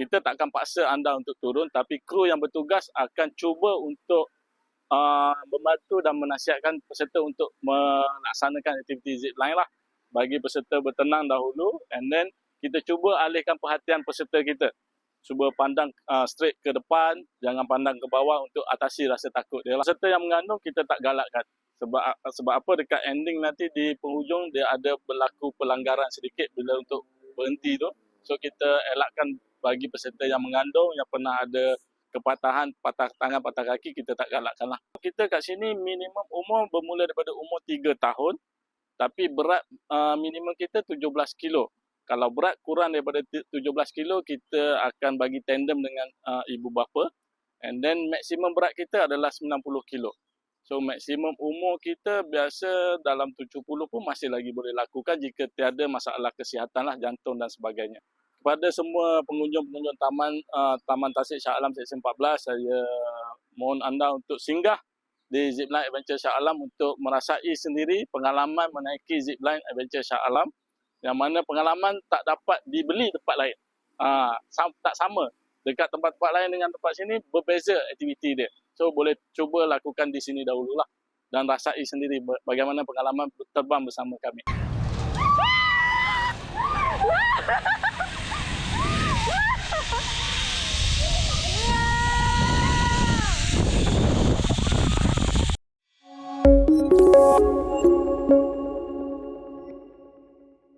kita takkan paksa anda untuk turun tapi kru yang bertugas akan cuba untuk uh, membantu dan menasihatkan peserta untuk melaksanakan aktiviti zip line lah. Bagi peserta bertenang dahulu and then kita cuba alihkan perhatian peserta kita. Cuba pandang uh, straight ke depan jangan pandang ke bawah untuk atasi rasa takut dia lah. peserta yang mengandung kita tak galakkan. Sebab sebab apa? Dekat ending nanti di penghujung dia ada berlaku pelanggaran sedikit bila untuk berhenti tu so kita elakkan bagi peserta yang mengandung yang pernah ada kepatahan patah tangan patah kaki kita tak galakkan lah. Kita kat sini minimum umur bermula daripada umur 3 tahun tapi berat uh, minimum kita 17 kilo. Kalau berat kurang daripada 17 kilo kita akan bagi tandem dengan uh, ibu bapa and then maksimum berat kita adalah 90 kilo. So maksimum umur kita biasa dalam 70 pun masih lagi boleh lakukan jika tiada masalah kesihatan lah jantung dan sebagainya kepada semua pengunjung-pengunjung taman uh, Taman Tasik Shah Alam Seksyen 14 saya mohon anda untuk singgah di Zipline Adventure Shah Alam untuk merasai sendiri pengalaman menaiki Zipline Adventure Shah Alam yang mana pengalaman tak dapat dibeli tempat lain. Uh, tak sama. Dekat tempat-tempat lain dengan tempat sini berbeza aktiviti dia. So boleh cuba lakukan di sini dahululah dan rasai sendiri bagaimana pengalaman terbang bersama kami.